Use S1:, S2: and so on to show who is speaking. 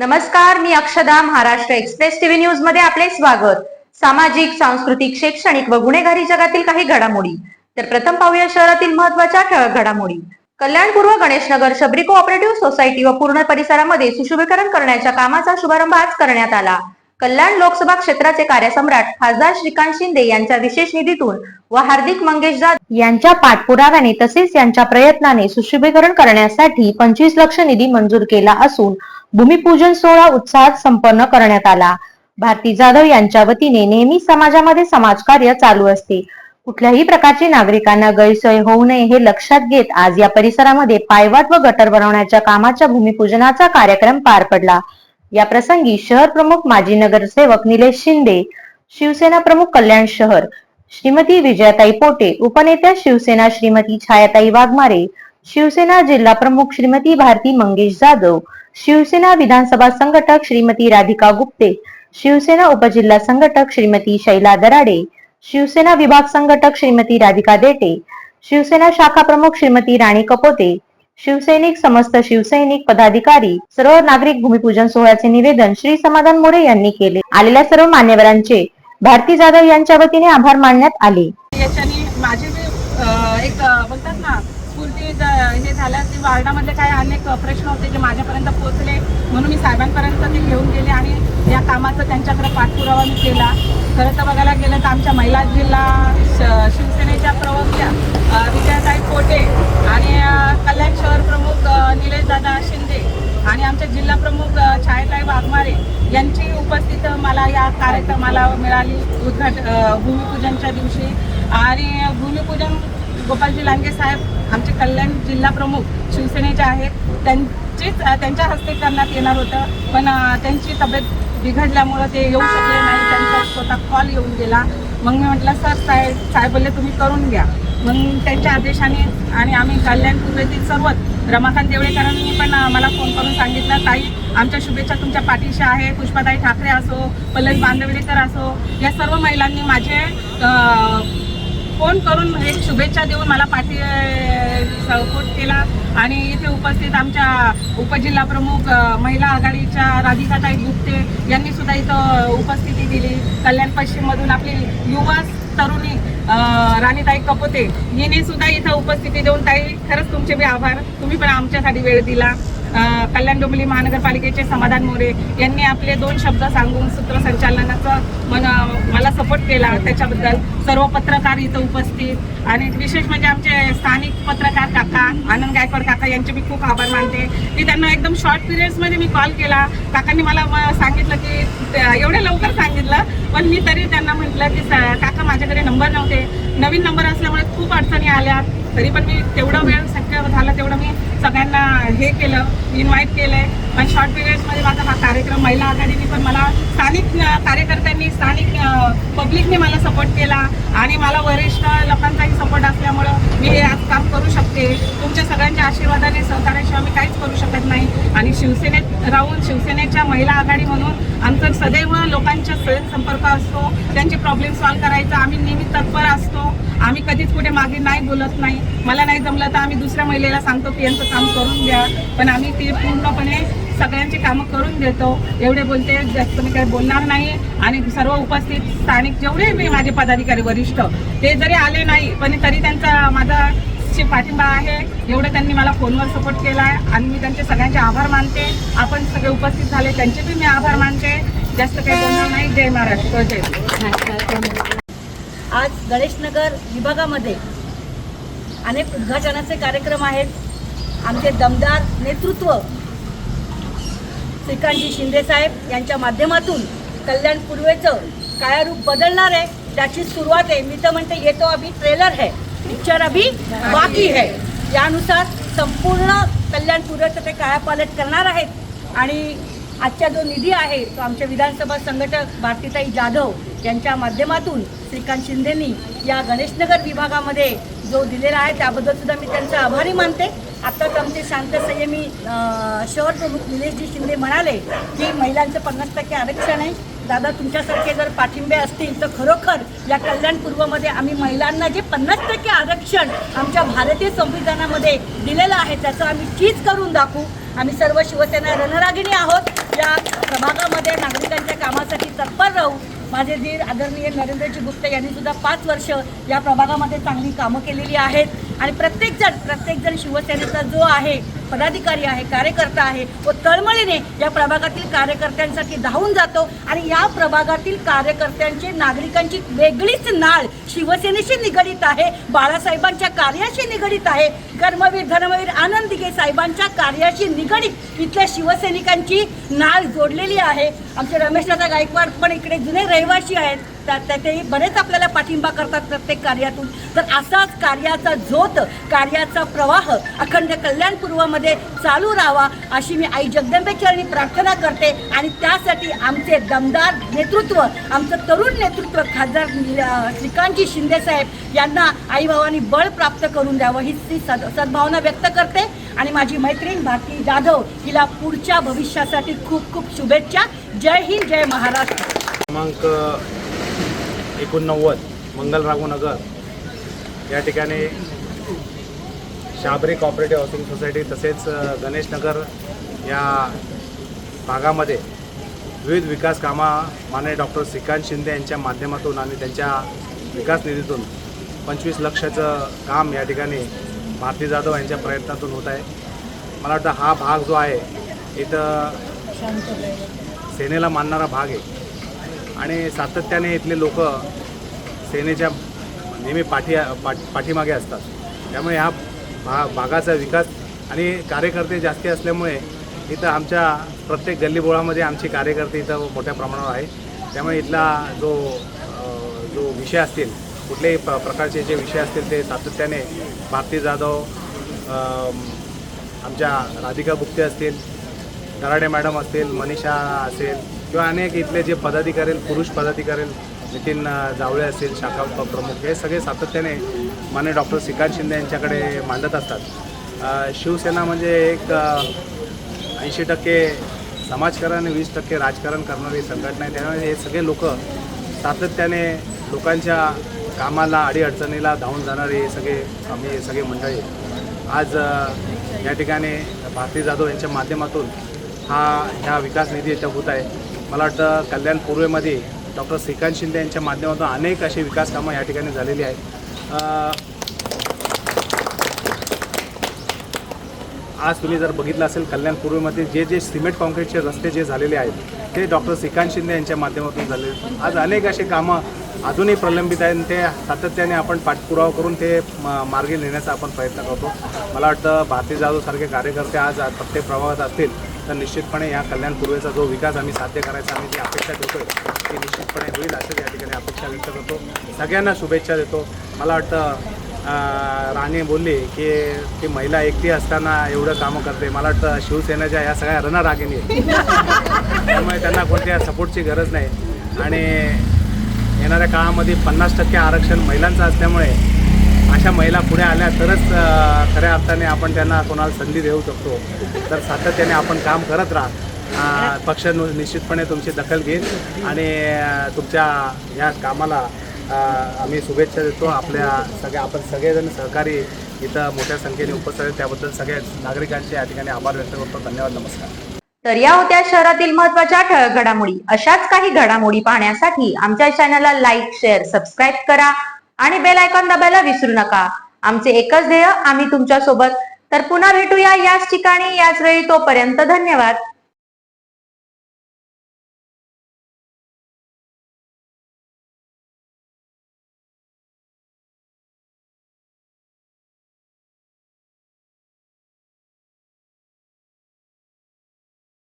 S1: नमस्कार मी अक्षदा Maharashtra express TV न्यूजमध्ये आपले स्वागत. सामाजिक सांस्कृतिक शैक्षणिक व गुन्हेगारी जगातील काही घडामोडी. तर प्रथम पाहूया शहरातील महत्त्वाच्या ठळक घडामोडी. कल्याणपूर्व गणेशनगर शबरी कोऑपरेटिव्ह सोसायटी व पूर्ण परिसरामध्ये सुशोभीकरण करण्याच्या कामाचा शुभारंभ आज करण्यात आला. कल्याण लोकसभा क्षेत्राचे कार्यसम्राट खासदार श्रीकांत शिंदे यांच्या विशेष निधीतून व हार्दिक मंगेश जाधव यांच्या पाठपुराव्याने तसेच यांच्या प्रयत्नाने सुशोभीकरण करण्यासाठी पंचवीस लक्ष निधी मंजूर केला असून भूमिपूजन सोहळा उत्साहात संपन्न करण्यात आला. भारती जाधव यांच्या वतीने नेहमी समाजामध्ये समाजकार्य चालू असते. कुठल्याही प्रकारची नागरिकांना गैरसोय होऊ नये हे लक्षात घेत आज या परिसरामध्ये पायवाट व गटर बनवण्याच्या कामाच्या भूमिपूजनाचा कार्यक्रम पार पडला. या प्रसंगी शहर प्रमुख माजी नगरसेवक निलेश शिंदे शिवसेना प्रमुख कल्याण शहर श्रीमती विजयाताई पोटे उपनेत्या शिवसेना श्रीमती छायाताई वाघमारे शिवसेना जिल्हा प्रमुख श्रीमती भारती मंगेश जाधव शिवसेना विधानसभा संघटक श्रीमती राधिका गुप्ते शिवसेना उपजिल्हा संघटक श्रीमती शैला दराडे शिवसेना विभाग संघटक श्रीमती राधिका देटे शिवसेना शाखा प्रमुख श्रीमती राणी कपोते शिवसैनिक समस्त शिवसैनिक पदाधिकारी सर्व नागरिक भूमिपूजन सोहळ्याचे निवेदन श्री समाधान मोरे यांनी केले. आलेल्या सर्व मान्यवरांचे भारती जाधव यांच्या वतीने आभार मानण्यात आले.
S2: याच्याने माझे एक म्हणतात ना स्फूर्ती ज- हे झालं ते वार्डामधले काय अनेक प्रश्न होते जे माझ्यापर्यंत पोहोचले म्हणून मी साहेबांपर्यंत ते घेऊन गेले आणि या कामाचा त्यांच्याकडे पाठपुरावा मी केला. खरं तर बघायला गेलं तर आमच्या महिला जिल्हा श- शिवसेनेच्या प्रवक्त्या अ, विजयाताई पोटे आणि कल्याण शहर प्रमुख निलेशदादा निलेश दादा शिंदे आणि आमच्या जिल्हा प्रमुख अ, छायाताई वाघमारे यांची उपस्थित मला या कार्यक्रमाला मिळाली. उद्घाट भूमिपूजनच्या दिवशी आणि भूमिपूजन गोपालजी लांगे साहेब आमचे कल्याण जिल्हा प्रमुख शिवसेनेचे आहेत. त्यांचीच त्यांच्या हस्ते करण्यात येणार होतं. पण त्यांची तब्येत बिघडल्यामुळं ते येऊ शकले नाही. त्यांचा स्वतः कॉल येऊन गेला. मग मी म्हटलं सर साहेब साहेब बोलले तुम्ही करून घ्या. मग त्यांच्या आदेशाने आणि आम्ही कल्याण पूर्वेतील सर्वच रमाकांत देवळेकरांनी पण मला फोन करून सांगितलं ताई आमच्या शुभेच्छा तुमच्या पाठीशी आहे. पुष्पाताई ठाकरे असो पल्लवी बांधवडेकर असो. या सर्व महिलांनी माझे फोन करून एक शुभेच्छा देऊन मला पाठी सपोर्ट केला. आणि इथे उपस्थित आमच्या उपजिल्हा प्रमुख महिला आघाडीच्या राधिकाताई गुप्ते यांनी सुद्धा इथं उपस्थिती दिली. कल्याण पश्चिममधून आपली युवा तरुणी राणीताई कपोते हिने सुद्धा इथं उपस्थिती देऊन ताई खरंच तुमचे मी आभार. तुम्ही पण आमच्यासाठी वेळ दिला. कल्याण डोंबिवली महानगरपालिकेचे समाधान मोरे यांनी आपले दोन शब्द सांगून सूत्रसंचालनाचं मन मला सपोर्ट केला त्याच्याबद्दल. सर्व पत्रकार इथं उपस्थित. आणि विशेष म्हणजे आमचे स्थानिक पत्रकार काका आनंद गायकवाड काका यांचे मी खूप आभार मानते. की त्यांना एकदम शॉर्ट पिरियड्समध्ये मी कॉल केला. काकांनी मला सांगितलं की ते- एवढ्या लवकर सांगितलं पण मी तरी त्यांना म्हटलं की स- काका माझ्याकडे नंबर नव्हते. नवीन नंबर असल्यामुळे खूप आल्या तरी पण मी तेवढं वेळ शक्य झाला तेवढं मी सगळ्यांना हे केलं इन्व्हाइट केलंय. पण शॉर्ट पिरियड्समध्ये माझा हा कार्यक्रम महिला आघाडीने पण मला स्थानिक कार्यकर्त्यांनी स्थानिक पब्लिकने मला सपोर्ट केला आणि मला वरिष्ठ लोकांचाही सपोर्ट असल्यामुळं मी हे आज काम करू शकते. तुमच्या सगळ्यांच्या आशीर्वादाने सहकार्याशिवाय मी काहीच करू शकत नाही. आणि शिवसेनेत राहून शिवसेनेच्या महिला आघाडी म्हणून आमचं सदैव लोकांच्या संपर्क असतो. त्यांचे प्रॉब्लेम सॉल्व्ह करायचा. आम्ही नेहमी तत्पर असतो. आम्ही कधीच कुठे मागे नाही बोलत नाही. मला नाही जमलं तर आम्ही दुसऱ्या महिलेला सांगतो की यांचं काम करून द्या. पण आम्ही ते पूर्णपणे सगळ्यांची कामं करून देतो. एवढे बोलते जास्त मी काही बोलणार नाही. आणि सर्व उपस्थित स्थानिक जेवढे मी माझे पदाधिकारी वरिष्ठ ते जरी आले नाही पण तरी त्यांचा माझा पाठिंबा आहे. एवढं त्यांनी मला फोनवर सपोर्ट केला आहे आणि मी त्यांचे सगळ्यांचे आभार मानते. आपण सगळे उपस्थित झाले त्यांचे बी मी आभार मानते. जास्त काही बोलणार नाही. जय महाराष्ट्र. जय
S3: आज गणेशनगर विभागामध्ये अनेक उद्घाटनाचे कार्यक्रम आहेत. आमचे दमदार नेतृत्व श्रीकांतजी शिंदेसाहेब यांच्या माध्यमातून कल्याण पूर्वेचं कायारूप बदलणार आहे त्याची सुरुवात आहे. मी तर म्हणते येतो अभि ट्रेलर है पिक्चर अभि बाकी है यानुसार संपूर्ण कल्याण पूर्वेचं ते कायापालट करणार आहेत. आणि आजचा जो निधी आहे तो आमच्या विधानसभा संघटक भारतीताई जाधव यांच्या माध्यमातून श्रीकांत शिंदेनी या गणेशनगर विभागामध्ये जो दिलेला आहे त्याबद्दल सुद्धा मी त्यांचा आभारी मानते. आत्ताच आमचे शांत संयमी शहर प्रमुख निलेशजी शिंदे म्हणाले की महिलांचं पन्नास टक्के आरक्षण आहे. दादा तुमच्यासारखे जर पाठिंबे असतील तर खरोखर या कल्याण पूर्वमध्ये आम्ही महिलांना जे पन्नास टक्के आरक्षण आमच्या भारतीय संविधानामध्ये दिलेलं आहे त्याचं आम्ही चीज करून दाखवू. आम्ही सर्व शिवसेना रणरागिणी आहोत. या प्रभागामध्ये नागरिकांच्या कामासाठी तत्पर राहू. माझे धीर आदरणीय नरेंद्रजी गुप्ते यांनी सुद्धा पाच वर्ष या प्रभागामध्ये चांगली कामं केलेली आहेत. आणि प्रत्येकजण प्रत्येकजण शिवसेनेचा जो आहे पदाधिकारी आहे कार्यकर्ता आहे तो तळमळीने या प्रभागातील कार्यकर्त्यांसाठी धावून जातो आणि या प्रभागातील कार्यकर्त्यांची नागरिकांची वेगळीच नाळ शिवसेनेशी निगडीत आहे बाळासाहेबांच्या कार्याशी निगडीत आहे. कर्मवीर धर्मवीर आनंद दिघे साहेबांच्या कार्याशी निगडीत इथल्या शिवसैनिकांची नाळ जोडलेली आहे. आमचे रमेशदादा गायकवाड पण इकडे जुने रहिवासी आहेत. त्या- त्या- बरेच आपल्याला पाठिंबा करतात प्रत्येक कार्यातून. तर असाच कार्याचा झोत कार्याचा प्रवाह अखंड कल्याणपूर्वामध्ये चालू राहावा अशी मी आई जगदंबेचरणी प्रार्थना करते. आणि त्यासाठी आमचे दमदार नेतृत्व आमचं तरुण नेतृत्व खासदार अं, श्रीकांतजी शिंदेसाहेब यांना आईबाबांनी बळ प्राप्त करून द्यावं. ही ती सद सद्भावना व्यक्त करते. आणि माझी मैत्रीण भारती जाधव हिला पुढच्या भविष्यासाठी खूप खूप शुभेच्छा. जय हिंद जय महाराष्ट्र.
S4: क्रमांक एकोणनव्वद मंगलराघव नगर. या ठिकाणी शाबरी कॉपरेटिव्ह हाऊसिंग सोसायटी तसेच गणेशनगर या भागामध्ये विविध विकास कामा माननीय डॉक्टर श्रीकांत शिंदे यांच्या माध्यमातून आणि त्यांच्या विकास निधीतून पंचवीस लक्षाचं काम या ठिकाणी भारती जाधव यांच्या प्रयत्नातून होत आहे. मला वाटतं हा भाग जो आहे इथं सेनेला मानणारा भाग आहे. आणि सातत्याने इथले लोक सेनेच्या नेहमी पाठी पाठ पाठीमागे असतात. त्यामुळे ह्या भा भागाचा विकास आणि कार्यकर्ते जास्ती असल्यामुळे इथं आमच्या प्रत्येक गल्लीबोळामध्ये आमचे कार्यकर्ते इथं मोठ्या प्रमाणावर आहे त्यामुळे इथला जो जो विषय असतील कुठल्याही प प्रकारचे जे विषय असतील ते सातत्याने भारती जाधव आमच्या राधिका गुप्ते असतील दराडे मॅडम असतील मनीषा असेल किंवा अनेक इथले जे पदाधिकारी पुरुष पदाधिकारी नितीन जावळे असतील शाखा प्रमुख हे सगळे सातत्याने माने डॉक्टर श्रीकांत शिंदे यांच्याकडे मांडत असतात. शिवसेना म्हणजे एक ऐंशी टक्के समाजकारण आणि वीस टक्के राजकारण करणारी संघटना आहे. त्यामुळे हे सगळे लोक सातत्याने लोकांच्या कामाला अडीअडचणीला धावून जाणारे सगळे आम्ही सगळे मंडळी. आज या ठिकाणी भारती जाधव यांच्या माध्यमातून हा ह्या विकास निधी इथं होत आहे. मला वाटतं कल्याण पूर्वेमध्ये डॉक्टर श्रीकांत शिंदे यांच्या माध्यमातून अनेक अशी विकास कामं या ठिकाणी झालेली आहेत. आज तुम्ही जर बघितलं असेल कल्याणपूर्वेमध्ये जे जे सिमेंट कॉन्क्रीटचे रस्ते जे झालेले आहेत ते डॉक्टर श्रीकांत शिंदे यांच्या माध्यमातून झाले. आज अनेक असे कामं अजूनही प्रलंबित आहेत आणि ते सातत्याने आपण पाठपुरावा करून ते म- मार्गी नेण्याचा आपण प्रयत्न करतो. मला वाटतं भारती जाधवसारखे कार्यकर्ते आज प्रत्येक प्रभावात असतील तर निश्चितपणे या कल्याण पूर्वेचा जो विकास आम्ही साध्य करायचा आम्ही जी अपेक्षा ठेवतोय ती निश्चितपणे होईल असं या ठिकाणी अपेक्षा व्यक्त करतो. सगळ्यांना शुभेच्छा देतो. मला वाटतं राणे बोलले की ती महिला एकटी असताना एवढं कामं करते. मला वाटतं शिवसेनेच्या या सगळ्या रणरागिणी त्यामुळे त्यांना कोणत्या सपोर्टची गरज नाही. आणि येणाऱ्या काळामध्ये पन्नास टक्के आरक्षण महिलांचं असल्यामुळे अशा महिला पुढे आल्या तरच खऱ्या अर्थाने आपण त्यांना कोणाला संधी देऊ शकतो. तर सातत्याने आपण काम करत राहा. पक्ष निश्चितपणे तुमची दखल घेईल आणि तुमच्या या कामाला आम्ही शुभेच्छा देतो. आपल्या सगळ्या आपण सगळेजण सहकारी इथं मोठ्या संख्येने उपस्थित आहेत. त्याबद्दल सगळ्या नागरिकांचे या ठिकाणी आभार व्यक्त करतो. धन्यवाद. नमस्कार.
S1: तर या होत्या शहरातील महत्त्वाच्या ठळक घडामोडी. अशाच काही घडामोडी पाहण्यासाठी आमच्या चॅनलला लाईक शेअर सबस्क्राईब करा आणि बेल आयकॉन दाबायला विसरू नका. आमचे एकच ध्येय आम्ही तुमच्यासोबत तर पुन्हा भेटूया याच ठिकाणी याच वेळी तोपर्यंत धन्यवाद.